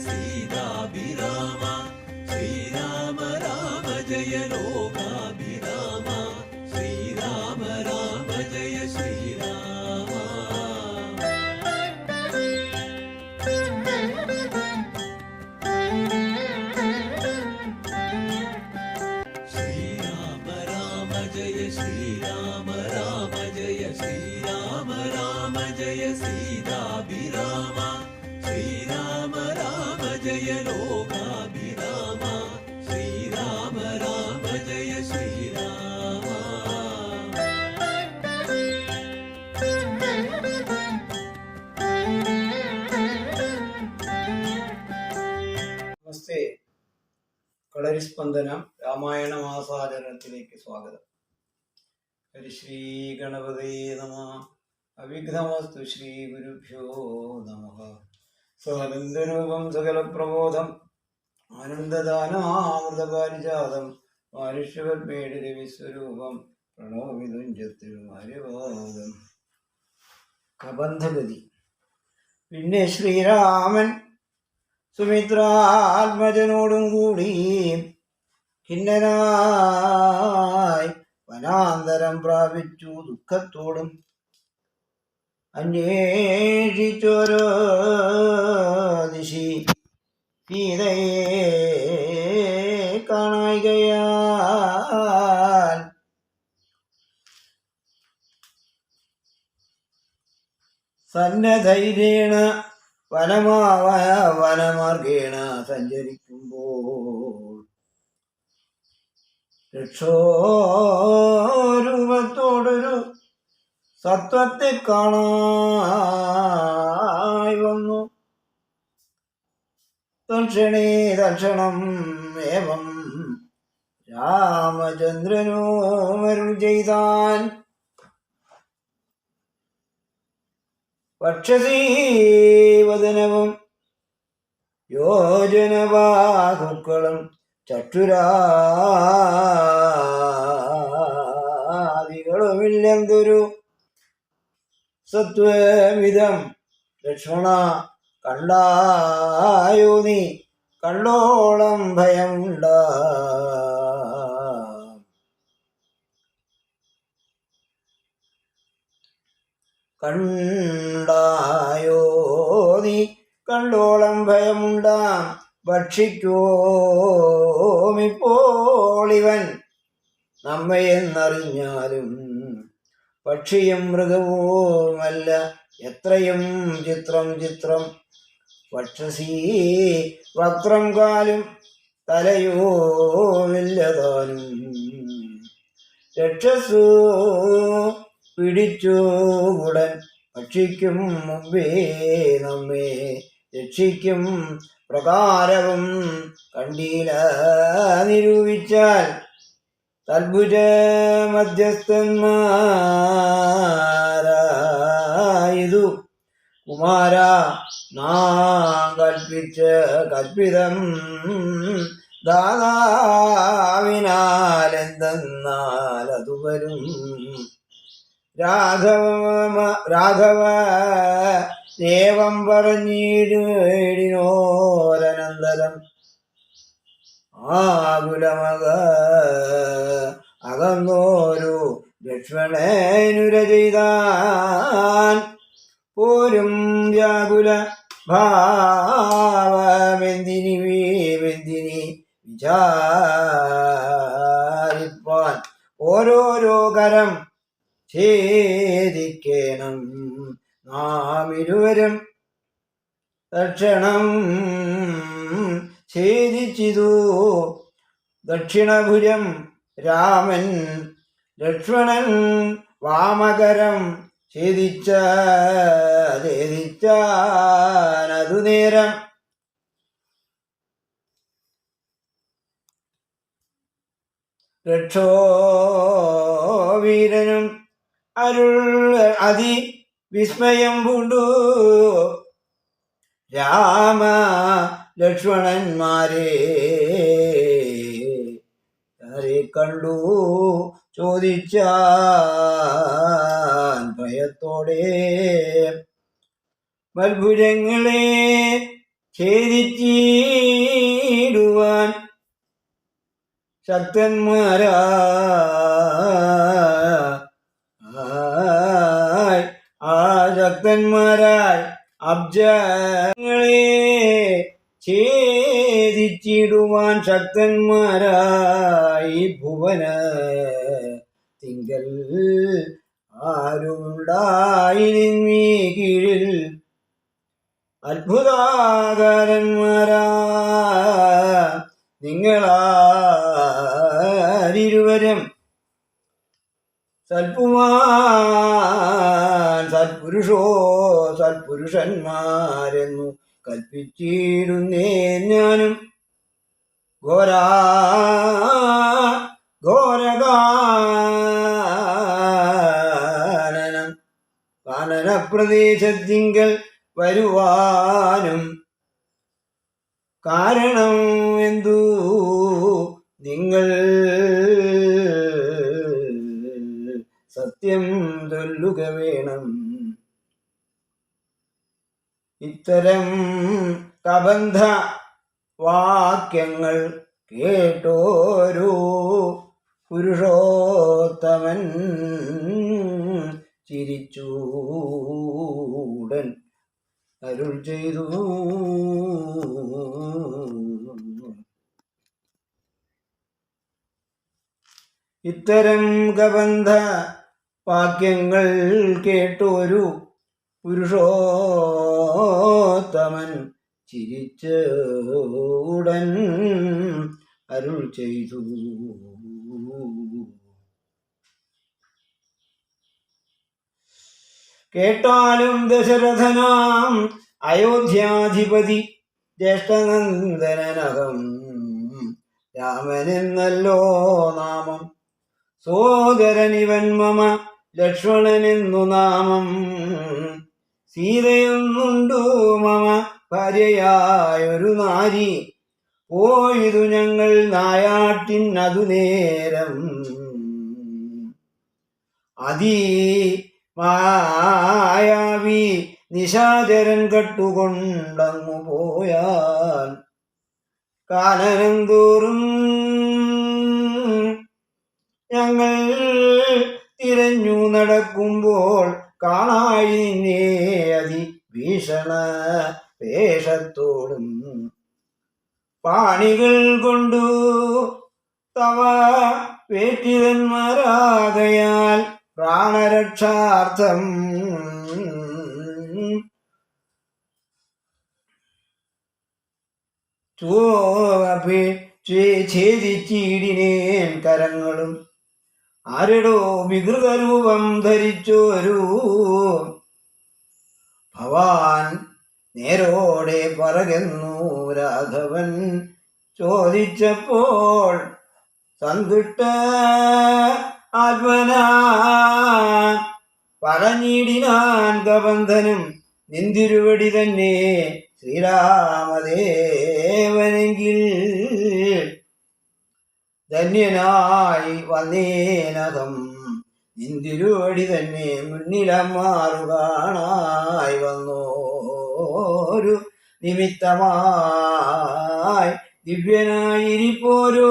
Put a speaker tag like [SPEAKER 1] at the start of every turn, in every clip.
[SPEAKER 1] ജയ സീതാഭിരാമ ശ്രീരാമ രാമ
[SPEAKER 2] കളരിസ്പന്ദന രാമായണ മാസാചരണത്തിലേക്ക് സ്വാഗതം. ഹരി ശ്രീ ഗണപതേ നമ. അവിഘ്നമസ്തു ശ്രീ ഗുരുഭ്യോ നമ. സ്വാനന്ദരൂപം സകലപ്രബോധം. ആനന്ദദാനാമൃതപാരിജാതം. മാനുഷ്യവന്മേടി വിശ്വരൂപം പ്രണോവിതുഞ്ചത്തിരുമാര്യവാദം കബന്ധഗതി. പിന്നെ ശ്രീരാമൻ സുമിത്രാത്മജനോടും കൂടി ഖിന്നനായി വനാന്തരം പ്രാപിച്ചു ദുഃഖത്തോടും അന്വേഷിച്ചോരോ ദിശി സീതയെ കാണായികയാൽ സന്നധൈര്യേണ വനമാവ വനമാർഗേണ സഞ്ചരിക്കുമ്പോൾ രക്ഷോരൂപത്തോടൊരു സത്വത്തെ കാണായി വന്നു. ദക്ഷിണേ ദക്ഷണം ഏവം രാമചന്ദ്രനോ മരു ചെയ്താൻ. പക്ഷസീവദനവും യോജനബാഹുക്കളും ചട്ടുരാദികളുമില്ലെന്തൊരു സത്വമിതം ലക്ഷ്മണ കണ്ടായോ നീ? കണ്ടോളം ഭയമുണ്ട. കണ്ടായോ നീ? കണ്ടോളം ഭയമുണ്ടാം. ഭക്ഷിക്കോമിപ്പോളിവൻ നമ്മയെന്നറിഞ്ഞാലും പക്ഷിയും മൃഗവുമല്ല എത്രയും ചിത്രം ചിത്രം. പക്ഷസീ വക്രം കാലും തലയോമില്ലതാനും. രക്ഷസു പിടിച്ചു ഉടൻ ഭക്ഷിക്കും മുമ്പേ നമ്മെ രക്ഷിക്കും പ്രകാരവും കണ്ടീല നിരൂപിച്ചാൽ തൽഭുജ മധ്യസ്ഥന്മാരായതു കുമാര നാ കൽപ്പിതം ദാതാവിനാലെന്തെന്നാലതു വരും. രാഘവ രാഘവ ഏവം പറഞ്ഞിടുവേടിനോരനന്തരം ആകുലമക അകന്നോരു ലക്ഷ്മണേനുര ചെയ്താൻ പോരും വ്യാകുല ഭാവമെന്തിനി വേവെന്തിനി വിചാരിപ്പാൻ. ഓരോരോ കരം ഛേദിക്കേണം. നാം ഇരുവരും തക്ഷണം ഛേദിച്ചിതു. ദക്ഷിണഭുജം രാമൻ ലക്ഷ്മണൻ വാമകരം ഛേദിച്ച ഛേദിച്ചാനതു നേരം. രക്ഷോവീരനും അരുൾ അതി വിസ്മയം പൂണ്ടു. രാമ ലക്ഷ്മണന്മാരെ ആരെ കണ്ടു? ചോദിച്ചാൻ ഭയത്തോടെ. മത്ഭുരങ്ങളെ ഛേദിച്ചിടുവാൻ ശക്തന്മാരാ ശക്തന്മാരായി അബ്ജങ്ങളെ ഛേദിച്ചിടുവാൻ ശക്തന്മാരായി ഭുവന തിങ്കൽ ആരുണ്ടായി നിന്നീ കീഴിൽ അത്ഭുതാകാരന്മാരാ നിങ്ങളാരിരുവരും. സൽപുമാൻ സൽപുരുഷോ സൽപുരുഷന്മാരെന്നു കൽപ്പിച്ചിരുന്നേ ഞാനും. ഘോരാ ഘോരകാനനം കാനനപ്രദേശത്തിങ്കൽ വരുവാനും കാരണം എന്തു? നിങ്ങൾ സത്യം ചൊല്ലുക വേണം. ഇത്തരം കബന്ധ വാക്യങ്ങൾ കേട്ടോരു പുരുഷോത്തമൻ ചിരിച്ചൂടൻ അരുൾ ചെയ്തു. ഇത്തരം കബന്ധ വാക്യങ്ങൾ കേട്ടൊരു പുരുഷോത്തമൻ ചിരിച്ച ഉടൻ അരുൾ ചെയ്തു. കേട്ടാലും ദശരഥനാം അയോധ്യാധിപതി ജ്യേഷ്ഠനന്ദനകം രാമനെന്നല്ലോ നാമം. സോദരനിവൻ മമ ലക്ഷ്മണനെന്നു നാമം. സീതയെന്നുണ്ടു മമ ഭാര്യയായൊരു നാരി. പോയിതു ഞങ്ങൾ നായാട്ടിൻ അതു നേരം അതി മായാവി നിശാചരൻ കട്ടുകൊണ്ടങ്ങു പോയാൽ കാനനന്തോറും ഞങ്ങൾ തിരഞ്ഞു നടക്കുമ്പോൾ കാണായി നിന്നെ അതി ഭീഷണ വേഷത്തോടും. പാണികൾ കൊണ്ടു തവ വേറ്റിതന്മാരാകയാൽ പ്രാണരക്ഷാർത്ഥം. ഛേദിച്ചിടിനേൻ കരങ്ങളും ആരടോ വികൃതരൂപം ധരിച്ചോരു ഭവാൻ നേരോടെ പറകുന്നു രാഘവൻ ചോദിച്ചപ്പോൾ സന്തുഷ്ട പറഞ്ഞിടിനാൻ കബന്ധനും നിന്തിരുവടി തന്നെ ശ്രീരാമദേവനെങ്കിൽ ധന്യനായി വന്നേനകം. നിന്തിരുവടി തന്നെ മുന്നിലമാറു കാണായി വന്നോരു നിമിത്തമായി ദിവ്യനായിരിപ്പോരു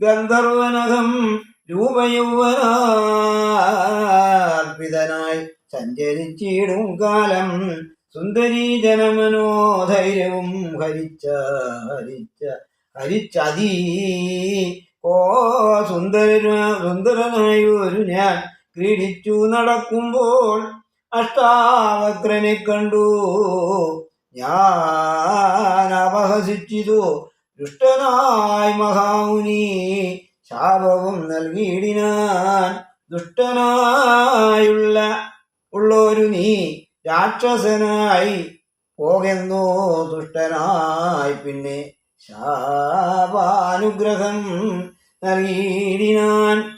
[SPEAKER 2] ഗന്ധർവനകം രൂപയൗവനാർപ്പിതനായി സഞ്ചരിച്ചിടും കാലം സുന്ദരീ ജനമനോധൈര്യവും ഹരിച്ച ഹരിച്ച ഹരിച്ചതീ ഓ സുന്ദര സുന്ദരനായി ഒരു ഞാൻ ക്രീഡിച്ചു നടക്കുമ്പോൾ അഷ്ടാവക്രനെ കണ്ടു. ഞാൻ അപഹസിച്ചിതു. ദുഷ്ടനായി മഹാമുനി ശാപവും നൽകിയിടിനാൻ ദുഷ്ടനായുള്ള ഉള്ളൊരു നീ രാക്ഷസനായി പോകെന്നോ ദുഷ്ടനായി പിന്നെ ശാപാനുഗ്രഹം നൽകിയിടിനാൻ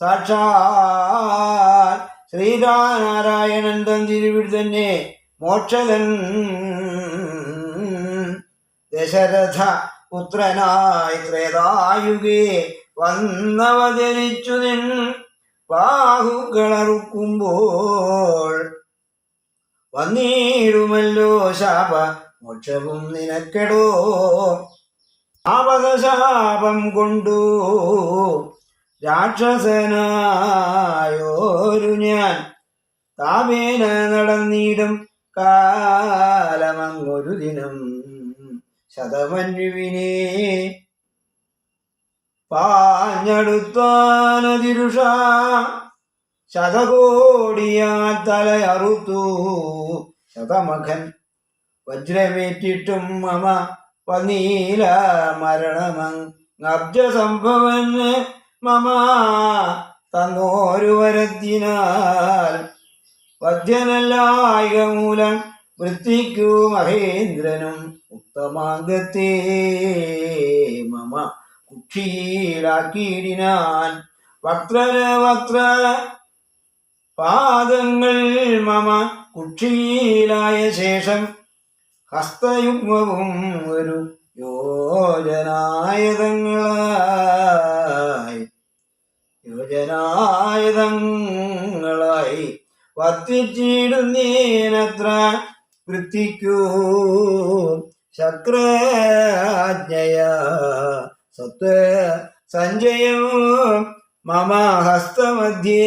[SPEAKER 2] സാക്ഷാൽ ശ്രീനാരായണൻ തന്തിരുവിൽ തന്നെ മോക്ഷകൻ ദശരഥ പുത്രനായി ത്രേതായുഗേ വന്നവതരിച്ചു നിൻ ബാഹുകളറുക്കുമ്പോൾ. വന്നിടുമല്ലോ ശാപ മോക്ഷവും നിനക്കെടോ. ആപദശാപം കൊണ്ടു രാക്ഷസനായോരു ഞാൻ. താപേന നടന്നിടും കാലമങ്ങൊരു ദിനം ശതമന്യുവിനെ. പാഞ്ഞടുത്താനതിരുഷ ശതകോടിയാൽ തലയറുത്തു ശതമഖൻ. വജ്രമേറ്റിട്ടും മമ വന്നീല മരണമങ് സംഭവന് മമ തന്നോരു വരത്തിനാൽ വധ്യനല്ലായിക മൂലം വൃത്തിക്കു മഹേന്ദ്രനും ഉത്തമാംഗത്തെ മമ കുക്ഷിയിലാക്കിയിടിനാൻ വക്രന വക്ര പാദങ്ങൾ മമ കുക്ഷിയിലായ ശേഷം ഹസ്തയുഗ്മവും ഒരു യോജനായുധങ്ങളായി യോജനായുധങ്ങളായി വർത്തിച്ചിടുന്നേനത്ര വൃത്തിക്കൂ. ശക്രാജ്ഞയ സത്വ സഞ്ജയം മമ ഹസ്തമധ്യേ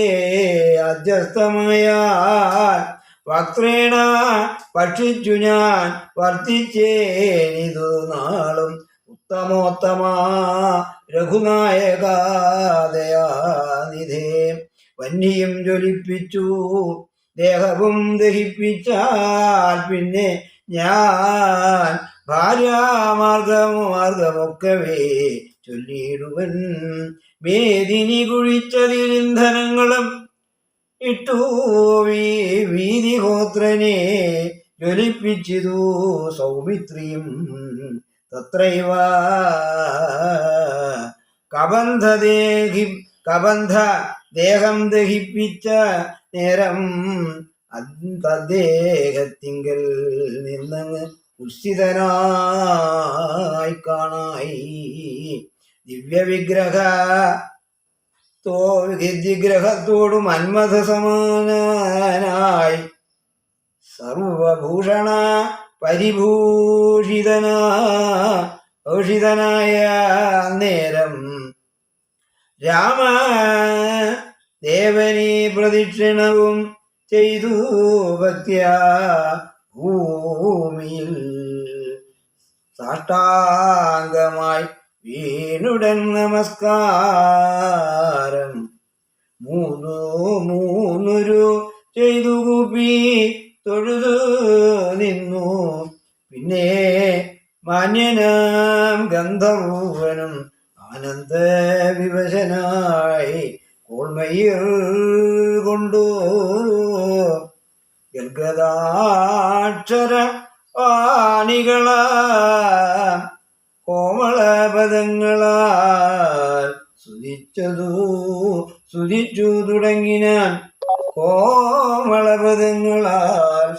[SPEAKER 2] അധ്യസ്ഥമായ വക്രേണ ഭക്ഷിച്ചു ഞാൻ വർദ്ധിച്ചേനിതു നാളും ഉത്തമോത്തമ രഘുനായകാദയാനിധേ. വന്യം ജ്വലിപ്പിച്ചു ദേഹവും ദഹിപ്പിച്ചാൽ പിന്നെ ഞാൻ ഭാര്യാമാർഗമോ മാർഗമൊക്കവേ ചൊല്ലിയിടുവൻ. മേദിനി കുഴിച്ചതിൽ ഇന്ധനങ്ങളും ഇട്ടു വീ- വീതിഹോത്രനെ ജ്വലിപ്പിച്ചിതു സൗമിത്രിയും. തത്രൈവ കബന്ധദേഹി കബന്ധ ദേഹം ദഹിപ്പിച്ച നേരം അന്തദേഹത്തിങ്കൽ നിന്നങ്ങ് ഉസ്ഥിതനായി കാണായി. ദിവ്യവിഗ്രഹ തോ വിഗ്രഹത്തോടു മന്മഥ സമാനായി സർവഭൂഷണ പരിഭൂഷിതന നേരം രാമ ദേവനെ പ്രദക്ഷിണവും ചെയ്തു ഭക്തിയ ഭൂമിയിൽ സാഷ്ടാംഗമായി വീണുടൻ നമസ്കാരം. മൂന്നു മൂന്നൊരു ചെയ്തു കൂപ്പി തൊഴുതു നിന്നു. പിന്നെ മാന്യനാം ഗന്ധർവനും ആനന്ദ വിവശനായി കോൾമയിൽ കൊണ്ടു ഗൽഗദാക്ഷര വാണികളാ കോമളപദങ്ങളാൽ സ്തുതിച്ചതു സ്തുതിച്ചു തുടങ്ങിനാൻ കോമളപദങ്ങളാൽ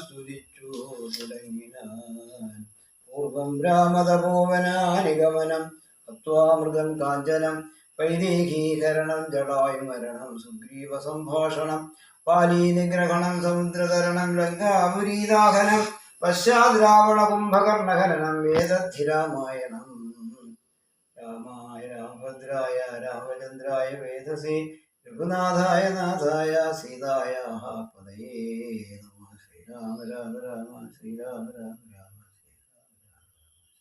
[SPEAKER 2] സ്തുതിച്ചു തുടങ്ങിനാൻ പൂർവം രാമതപോവനാനിഗമനം തത്വാമൃതം കാഞ്ചനം വൈദേഹീകരണം ജടായുമരണം സുഗ്രീവ സംഭാഷണം പാലീ നിഗ്രഹണം സമുദ്രതരണം ലങ്കാപുരീദാഹനം പശ്ചാദ്രാവണ കുംഭകർണഹനം വേദധിരാമായണം രാമായ രാമഭദ്രായ രാമചന്ദ്രായ വേദസേ രഘുനാഥായ നാഥായ സീതായ പദയേ നമ. ശ്രീരാമ രാമ രാമ ശ്രീരാമ രാമ രാമ ശ്രീരാമ രാമ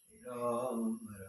[SPEAKER 2] ശ്രീരാമ രാമ